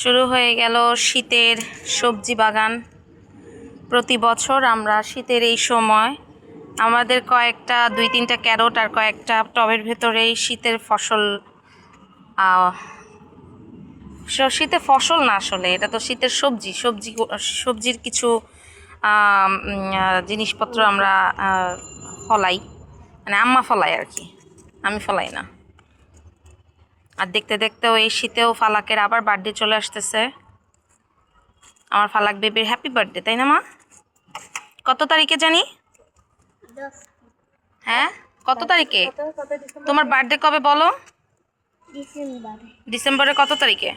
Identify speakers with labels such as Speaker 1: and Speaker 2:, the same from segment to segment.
Speaker 1: শুরু হয়ে গেল শীতের সবজি বাগান। প্রতি বছর আমরা শীতের এই সময় আমাদের কয়েকটা, দুই তিনটা ক্যারট আর কয়েকটা টবের ভেতরেই শীতের ফসল শীতের ফসল না আসলে, এটা তো শীতের সবজি। সবজি, সবজির কিছু জিনিসপত্র আমরা ফলাই। মানে আম্মা ফলাই আর কি। আমি ফলাই না। আর দেখতে দেখতেও এই শীতেও ফালাকের আবার বার্থডে চলে আসতেছে। আমার ফালাক বেবির হ্যাপি বার্থডে তাই না মা? কত তারিখে জানি? হ্যাঁ? কত তারিখে? তোমার বার্থডে কবে বলো?
Speaker 2: ডিসেম্বরে।
Speaker 1: ডিসেম্বরের কত তারিখে?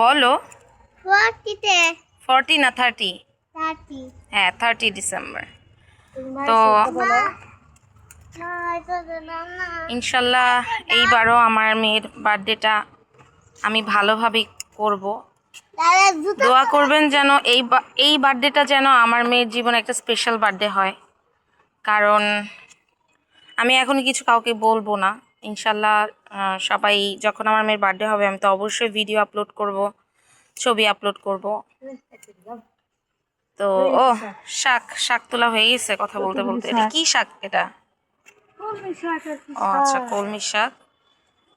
Speaker 1: বলো। ফর্টি না থার্টি? হ্যাঁ থার্টি ডিসেম্বর। তো ইনশাল্লাহ এইবারও আমার মেয়ের বার্থডেটা আমি ভালোভাবে করব। দোয়া করবেন যেন এই এই বার্থডেটা যেন আমার মেয়ের জীবনে একটা স্পেশাল বার্থডে হয়। কারণ আমি এখন কিছু কাউকে বলব না। ইনশাল্লাহ সবাই যখন আমার মেয়ের বার্থডে হবে আমি তো অবশ্যই ভিডিও আপলোড করব ছবি আপলোড করব। তো ও শাক শাক তোলা হয়ে গেছে কথা বলতে বলতে। এটা কি শাক এটা? ও আচ্ছা কলমি শাক।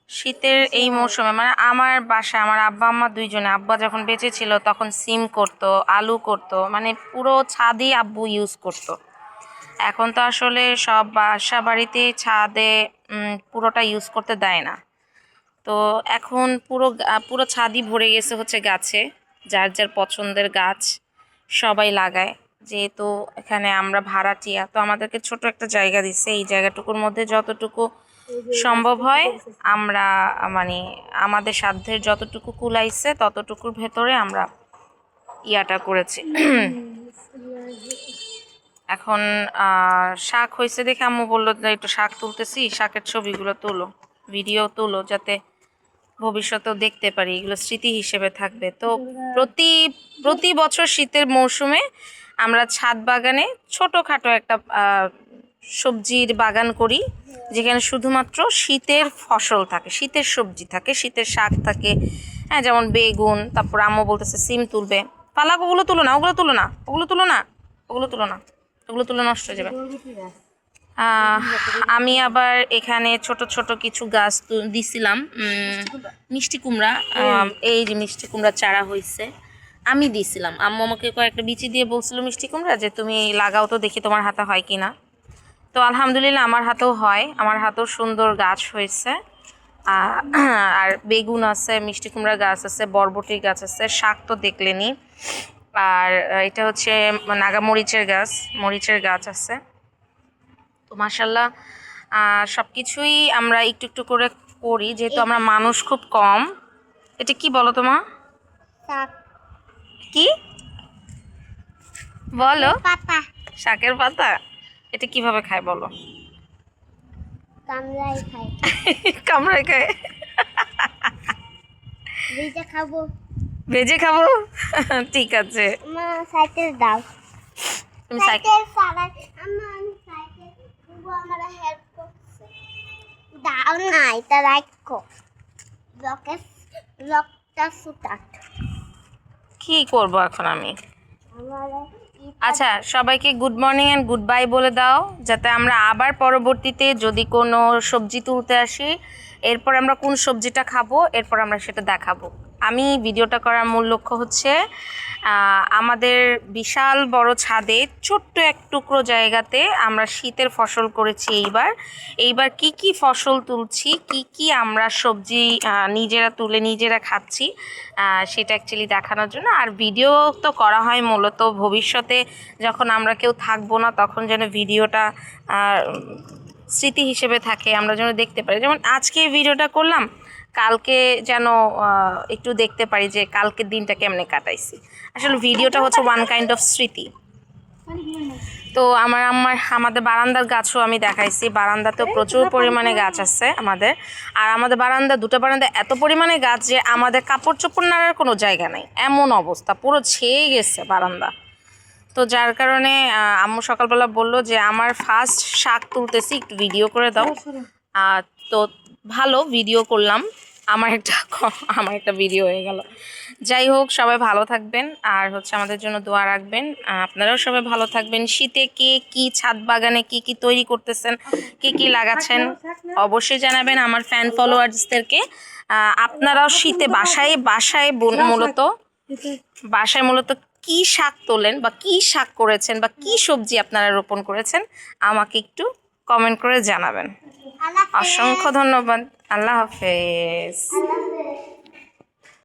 Speaker 1: শীতের এই মৌসুমে মানে আমার বাসায় আমার আব্বা আম্মা দুইজনে আব্বা যখন বেঁচে ছিল তখন সিম করতো আলু করতো মানে পুরো ছাদই আব্বু ইউজ করতো। এখন তো আসলে সব বাসা বাড়িতে ছাদে পুরোটা ইউজ করতে দেয় না। তো এখন পুরো পুরো ছাদই ভরে গেছে হচ্ছে গাছে যার যার পছন্দের গাছ সবাই লাগায়। যেহেতু এখানে আমরা ভাড়াটিয়া, তো আমাদেরকে ছোট একটা জায়গা দিচ্ছে এই জায়গাটুকুর মধ্যে যতটুকু সম্ভব হয়, আমরা মানে আমাদের সাধ্যের যতটুকু কুলাইছে, ততটুকুর ভেতরে আমরা ইয়াটা করেছি। এখন শাক হয়েছে দেখে আম্মু বলল যে একটু শাক তুলতেছি, শাকের ছবিগুলো তুলো ভিডিও তুলো, যাতে ভবিষ্যতেও দেখতে পারি, এগুলো স্মৃতি হিসেবে থাকবে। তো প্রতি প্রতি বছর শীতের মৌসুমে আমরা ছাদ বাগানে ছোটোখাটো একটা সবজির বাগান করি, যেখানে শুধুমাত্র শীতের ফসল থাকে, শীতের সবজি থাকে, শীতের শাক থাকে হ্যাঁ যেমন বেগুন, তারপর আম্মু বলতেছে সিম তুলবে। পালাক ওগুলো তুলো না, ওগুলো তুলো না, ওগুলো তুলো না, ওগুলো তুলো না, ওগুলো তুলো নষ্ট হয়ে যাবে। আমি আবার এখানে ছোট ছোট কিছু গাছ দিছিলাম মিষ্টি কুমড়া এই যে মিষ্টি কুমড়া চারা হয়েছে আমি দিছিলাম। আম্মু আমাকে কয়েকটা বিচি দিয়ে বলছিল মিষ্টি কুমড়া যে তুমি লাগাও তো দেখি তোমার হাতে হয় কি না তো আলহামদুলিল্লাহ আমার হাতেও হয়। আমার হাতেও সুন্দর গাছ হয়েছে। আর বেগুন আছে মিষ্টি কুমড়া গাছ আছে বরবটির গাছ আছে শাক তো দেখলেনি। আর এটা হচ্ছে নাগা মরিচের গাছ মরিচের গাছ আছে। তো মাসাল্লাহ সব কিছুই আমরা একটু একটু করে করি যেহেতু আমরা মানুষ খুব কম। এটা কি বলো তোমা কি? বলো।
Speaker 2: পাতা।
Speaker 1: শাকের পাতা? এটা কীভাবে খায় বলো?
Speaker 2: কামলাই খাই
Speaker 1: কামড়ায় খায়।
Speaker 2: ভিজে খাব।
Speaker 1: ভেজে খাব? ঠিক আছে।
Speaker 2: আমার সাইকেল দাও।
Speaker 1: তুমি সাইকেল
Speaker 2: চালাই আমার আমি সাইকেল বুবু আমার হেল্প করছে। দাও না এটা রাখো। লকে লকটা সুতাট
Speaker 1: কি করব এখন আমি? আচ্ছা সবাইকে good morning and good bye বলে দাও যাতে আমরা আবার পরবর্তীতে যদি কোনো সবজি তুলতে আসি এরপর আমরা কোন সবজিটা খাব এরপর আমরা সেটা দেখাবো। আমি ভিডিওটা করার মূল লক্ষ্য হচ্ছে আমাদের বিশাল বড় ছাদে ছোট্ট এক টুকরো জায়গাতে আমরা শীতের ফসল করেছি এইবার। এইবার কি কি ফসল তুলছি, কি কি আমরা সবজি নিজেরা তুলে নিজেরা খাচ্ছি সেটা অ্যাকচুয়ালি দেখানোর জন্য। আর ভিডিও তো করা হয় মূলত ভবিষ্যতে যখন আমরা কেউ থাকব না, তখন যেন ভিডিওটা স্মৃতি হিসেবে থাকে, আমরা যেন দেখতে পারি। যেমন আজকে ভিডিওটা করলাম কালকে যেন একটু দেখতে পারি যে কালকের দিনটা কেমনে কাটাইছি। আসলে ভিডিওটা হচ্ছে ওয়ান কাইন্ড অফ স্মৃতি। তো আমার আমার আমাদের বারান্দার গাছও আমি দেখাইছি। বারান্দাতেও প্রচুর পরিমাণে গাছ আছে আমাদের। আর আমাদের বারান্দা দুটো বারান্দা এত পরিমাণে গাছ যে আমাদের কাপড় চোপড় নাড়ার কোনো জায়গা নেই। এমন অবস্থা পুরো ছেয়ে গেছে বারান্দা। তো যার কারণে আম্মু সকালবেলা বলল যে আমার ফার্স্ট শাক তুলতেছি একটু ভিডিও করে দাও। আর তো ভালো ভিডিও করলাম। আমার একটা আমার একটা ভিডিও হয়ে গেল। যাই হোক সবাই ভালো থাকবেন আর হচ্ছে আমাদের জন্য দোয়া রাখবেন। আপনারাও সবাই ভালো থাকবেন। শীতে কে কি ছাদ বাগানে কি কি তৈরি করতেছেন কি কি লাগাচ্ছেন অবশ্যই জানাবেন আমার ফ্যান ফলোয়ার্সদেরকে আপনারাও শীতে বাসায় বাসায় বন- মূলত বাসায় মূলত কি শাক তোলেন বা কি শাক করেছেন বা কি সবজি আপনারা রোপণ করেছেন আমাকে একটু কমেন্ট করে জানাবেন। অসংখ্য ধন্যবাদ।
Speaker 2: আল্লাহ হাফেজ।